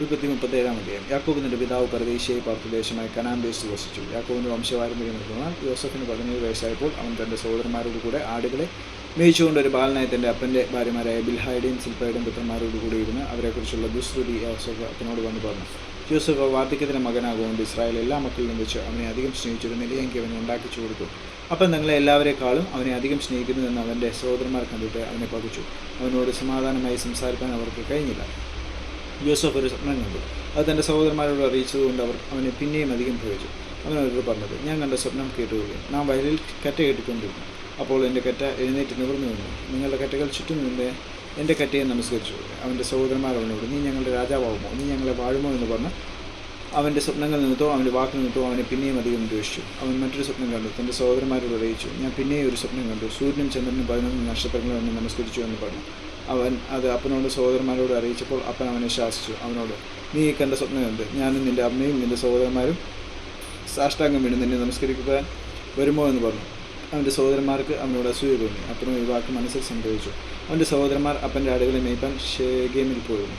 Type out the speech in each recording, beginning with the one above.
ഉൽപ്പത്തി മുപ്പത്തേഴാം അധ്യായം. യാക്കോബിന്റെ പിതാവ് പരദേശിയായി പാർത്ത ദേശമായി കനാൻ ദേശത്ത് വസിച്ചു. യാക്കോബിന്റെ വംശപാരമ്പര്യം എടുക്കുന്ന യോസഫിന് പതിനേഴ് വയസ്സായപ്പോൾ അവൻ തന്റെ സഹോദരന്മാരോടുകൂടെ ആടുകളെ മേയിച്ചുകൊണ്ട് ഒരു ബാലനായി തന്റെ അപ്പന്റെ ഭാര്യമാരായ ബിൽഹായുടെയും ശില്പയുടെയും പുത്രന്മാരോട് കൂടി ഇരുന്ന് അവരെക്കുറിച്ചുള്ള ദുശ്രുതി യോസഫ് അപ്പനോട് വന്നു പറഞ്ഞു. യോസഫ് വാർദ്ധക്യത്തിന്റെ മകനാകുകൊണ്ട് ഇസ്രായേൽ എല്ലാ മക്കളിലും വെച്ച് അവനെ അധികം സ്നേഹിച്ചൊരു നിലയെങ്കിൽ അവനെ ഉണ്ടാക്കിച്ചു കൊടുത്തു അപ്പം നിങ്ങളെ എല്ലാവരെക്കാളും അവനെ അധികം സ്നേഹിക്കുന്നുവെന്ന് അവന്റെ സഹോദരന്മാർ കണ്ടിട്ട് അവനെ പകച്ചു. അവനോട് സമാധാനമായി സംസാരിക്കാൻ അവർക്ക് കഴിഞ്ഞില്ല. യൂസഫ് ഒരു സ്വപ്നം കണ്ടു. അത് തന്റെ സഹോദരന്മാരോട് അറിയിച്ചതുകൊണ്ട് അവർ അവനെ പിന്നെയും അധികം ഭവിച്ചു അവൻ അവരോട് പറഞ്ഞത് ഞാൻ കണ്ട സ്വപ്നം കേട്ടുകൊള്ളു നാം വയലിൽ കറ്റ കെട്ടിക്കൊണ്ടിരുന്നു. അപ്പോൾ എന്റെ കറ്റ എഴുന്നേറ്റ് നിവർന്നു നിന്നു. നിങ്ങളുടെ കറ്റകൾ ചുറ്റും നിന്ന് എന്റെ കറ്റയെ നമസ്കരിച്ചു. അവന്റെ സഹോദരന്മാർ അവനോട് നീ ഞങ്ങളുടെ രാജാവാകുമോ? നീ ഞങ്ങളെ വാഴുമോ? എന്ന് പറഞ്ഞ് അവന്റെ സ്വപ്നങ്ങൾ നിമിത്തോ അവന്റെ വാക്ക് നിമിത്തോ അവനെ പിന്നെയും അധികം ദ്വേഷിച്ചു. അവൻ മറ്റൊരു സ്വപ്നം കണ്ടു. തന്റെ സഹോദരന്മാരോട് അറിയിച്ചു ഞാൻ പിന്നെയും ഒരു സ്വപ്നം കണ്ടു. സൂര്യനും ചന്ദ്രനും പതിനൊന്ന് നക്ഷത്രങ്ങളും എന്നെ നമസ്കരിച്ചു എന്ന് പറഞ്ഞു. അവൻ അത് അപ്പനോട് സഹോദരന്മാരോട് അറിയിച്ചപ്പോൾ അപ്പൻ അവനെ ശാസിച്ചു. അവനോട് നീ കണ്ട സ്വപ്നം എന്ത്? ഞാനും നിന്റെ അമ്മയും നിന്റെ സഹോദരന്മാരും സാഷ്ടാംഗം വീണ് നിന്നെ നമസ്കരിക്കുവാൻ വരുമോ എന്ന് പറഞ്ഞു. അവന്റെ സഹോദരന്മാർക്ക് അവനോട് അസൂയ തോന്നി. അപ്പനും ഈ വാക്ക് മനസ്സിൽ സംഭവിച്ചു. അവന്റെ സഹോദരന്മാർ അപ്പന്റെ ആടുകളെ മേയ്പ്പാൻ ഷേഗേമിൽ പോയിരുന്നു.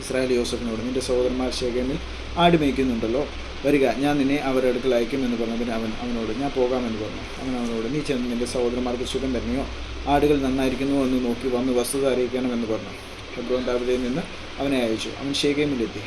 ഇസ്രായേൽ യോസഫിനോട് നിന്റെ സഹോദരന്മാർ ഷേഗേമിൽ ആട് മേയ്ക്കുന്നുണ്ടല്ലോ. വരിക. ഞാൻ നിന്നെ അവരുടെ അടുക്കൽ അയക്കും എന്ന് പറഞ്ഞതിന് അവൻ അവനോട് ഞാൻ പോകാമെന്ന് പറഞ്ഞു. അവൻ അവനോട് നീ ചെന്ന് നിന്റെ സഹോദരന്മാർക്ക് സുഖം തന്നെയോ? ആടുകൾ നന്നായിരിക്കുന്നുവോ എന്ന് നോക്കി വന്ന് വസ്തുത അറിയിക്കണമെന്ന് പറഞ്ഞു. ഹെബ്രോൻ താപതയിൽ നിന്ന് അവനെ അയച്ചു. അവൻ ഷേഗേമിലെത്തി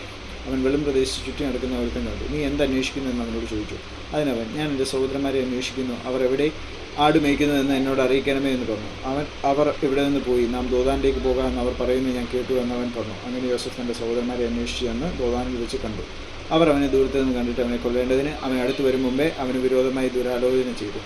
അവൻ വെള്ളം പ്രദേശത്ത് ചുറ്റി നടക്കുന്ന അവർക്ക് കണ്ടു. നീ എന്ത് അന്വേഷിക്കുന്നു? എന്ന് അവനോട് ചോദിച്ചു. അതിനവൻ ഞാൻ എന്റെ സഹോദരന്മാരെ അന്വേഷിക്കുന്നു. അവർ എവിടെ ആട് മേയ്ക്കുന്നു എന്ന് എന്നോട് അറിയിക്കണമേ എന്ന് പറഞ്ഞു. അവൻ അവർ ഇവിടെ നിന്ന് പോയി. നാം ദോദാനിലേക്ക് പോകാമെന്ന് അവർ പറയുന്നത് ഞാൻ കേട്ടു എന്ന് അവൻ പറഞ്ഞു. അങ്ങനെ യോസഫ് തന്റെ സഹോദരന്മാരെ അന്വേഷിച്ചു എന്ന് ദോദാനിൽ വെച്ച് കണ്ടു. അവർ അവനെ ദൂരത്ത് നിന്ന് കണ്ടിട്ട് അവനെ കൊല്ലേണ്ടതിന് അവൻ അടുത്ത് വരും മുമ്പേ അവന് വിരോധമായി ദുരാലോചന ചെയ്തു.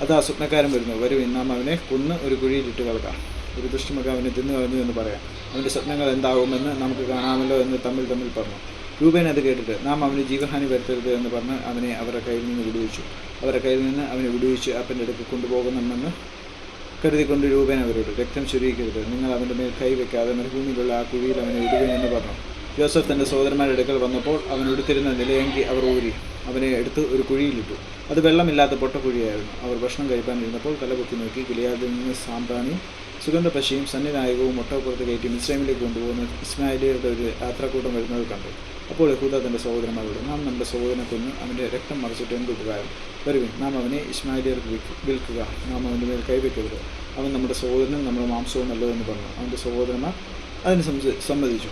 അത് ആ സ്വപ്നക്കാരൻ വരുന്നു. വരും നാം അവനെ കുന്ന് ഒരു കുഴിയിലിട്ട് കളക്കാം. ഒരു ദുഷ്ടമൊക്കെ അവനെ തിന്നു കളഞ്ഞു എന്ന് പറയാം. അവന്റെ സ്വപ്നങ്ങൾ എന്താകുമെന്ന് നമുക്ക് കാണാമല്ലോ എന്ന് തമ്മിൽ തമ്മിൽ പറഞ്ഞു. രൂപേൻ അത് കേട്ടിട്ട് നാം അവന് ജീവഹാനി വരുത്തരുത് എന്ന് പറഞ്ഞ് അവനെ അവരുടെ കയ്യിൽ നിന്ന് വിടുവിച്ചു. അവരുടെ കയ്യിൽ നിന്ന് അവനെ വിടുവിച്ച് അപ്പന്റെ അടുത്ത് കൊണ്ടുപോകണമെന്ന് കരുതിക്കൊണ്ട് രൂപേൻ അവരോട് രക്തം ചുരുക്കരുത് നിങ്ങൾ അവന്റെ മേൽ കൈവയ്ക്കാതെ മരുഭൂമിയിലുള്ള ആ കുഴിയിൽ അവനെ ഇടുകയെന്ന് പറഞ്ഞു. ജോസഫ് തന്റെ സഹോദരന്മാരുടെ അടുക്കൽ വന്നപ്പോൾ അവൻ എടുത്തിരുന്ന നിലയെങ്കി അവർ ഊരി അവനെ എടുത്ത് ഒരു കുഴിയിലിട്ടു. അത് വെള്ളമില്ലാത്ത പൊട്ടക്കുഴിയായിരുന്നു. അവർ ഭക്ഷണം കഴിപ്പാനിരുന്നപ്പോൾ തലകുത്തി നോക്കി ഗിലിയാദിൽ നിന്ന് സാമ്പ്രാണിയും സുഗന്ധ പശിയും സന്നിനായകവും മുട്ടപ്പുറത്ത് കയറ്റി മിസ്ലൈമിലേക്ക് കൊണ്ടുപോകുന്ന ഇസ്മായിലിയുടെ ഒരു യാത്രാക്കൂട്ടം വരുന്നത് കണ്ടു. അപ്പോൾ യഹൂദ തന്റെ സഹോദരന്മാരോട് നാം നമ്മുടെ സഹോദരനെ കൊന്ന് അവന്റെ രക്തം മറിച്ചിട്ട് എന്ത് ഉപകാരം? വരുവിൻ നാം അവനെ ഇസ്മായിലിയർക്ക് വിൽക്കുക. നാം അവന്റെ മേൽ കൈവയ്ക്കരുത്. അവൻ നമ്മുടെ സഹോദരനും നമ്മുടെ മാംസവും എന്ന് പറഞ്ഞു. അവന്റെ സഹോദരന്മാർ അതിന് സമ്മതിച്ചു.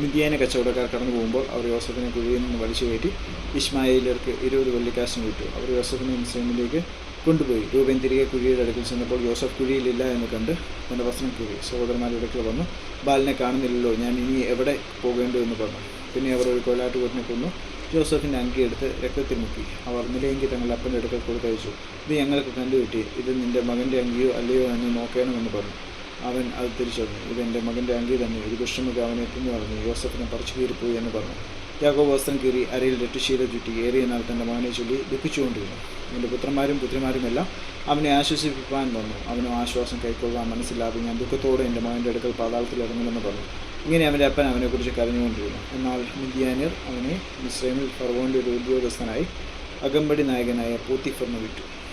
മിതിയാന കച്ചവടക്കാർ കടന്നു പോകുമ്പോൾ അവർ യോസഫിനെ കുഴിയിൽ നിന്ന് വലിച്ചു കയറ്റി ഇസ്മായിലർക്ക് ഇരുപത് വെള്ളിക്കാശിന് വിട്ടു. അവർ യോസഫിനെ മുസ്ലിമിലേക്ക് കൊണ്ടുപോയി. രൂപൻ തിരികെ കുഴിയുടെ അടുക്കൽ ചെന്നപ്പോൾ യോസഫ് കുഴിയിലില്ല എന്ന് കണ്ട് തന്റെ വസ്ത്രം കുഴി സഹോദരന്മാരുടെ അടുക്കൽ വന്നു ബാലിനെ കാണുന്നില്ലല്ലോ ഞാൻ ഇനി എവിടെ പോകേണ്ടു എന്ന് പറഞ്ഞു. പിന്നെ അവർ ഒരു കൊലാട്ടുകൂട്ടിനെ കൊന്നു. ജോസഫിന്റെ അങ്കിയെടുത്ത് രക്തത്തിൽ മുക്കി. അവർ നിലയെങ്കിൽ തങ്ങളുടെ അപ്പന്റെ അടുക്കൽ കൊടുത്തയച്ചു ഇത് ഞങ്ങൾക്ക് കണ്ടുകിട്ടി. ഇത് നിന്റെ മകന്റെ അങ്കിയോ അല്ലയോ എന്ന് നോക്കണമെന്ന് പറഞ്ഞു. അവൻ അത് തിരിച്ചറിഞ്ഞു. ഇത് എന്റെ മകന്റെ അങ്കി തന്നെ. ഒരു ദുഷ്ടമുഖ അവനെ തിന്നു പറഞ്ഞു യോസഫിനെ പറിച്ചു കീറിപ്പോയി എന്ന് പറഞ്ഞു. യാക്കോബ് വസ്ത്രം കീറി അരയിൽ രട്ടുശീല ചുറ്റി ഏറിയ നാൾ തന്റെ മകനെ ചൊല്ലി ദുഃഖിച്ചുകൊണ്ടിരുന്നു. എന്റെ പുത്രന്മാരും പുത്രിമാരുമെല്ലാം അവനെ ആശ്വസിപ്പിക്കാൻ വന്നു. അവനും ആശ്വാസം കൈക്കൊള്ളാൻ മനസ്സിലാതെ ഞാൻ ദുഃഖത്തോടെ എന്റെ മകന്റെ അടുക്കൽ പാതാളത്തിൽ ഇറങ്ങുമെന്ന് പറഞ്ഞു. ഇങ്ങനെ അവന്റെ അപ്പൻ അവനെക്കുറിച്ച് കരഞ്ഞുകൊണ്ടിരുന്നു. എന്നാൽ മിദ്യാനിയർ അവനെ മിസ്രൈമിൽ ഫർവോന്റെ ഒരു ഉദ്യോഗസ്ഥനായി അകമ്പടി നായകനായ പൂത്തിഫറിന് വിറ്റു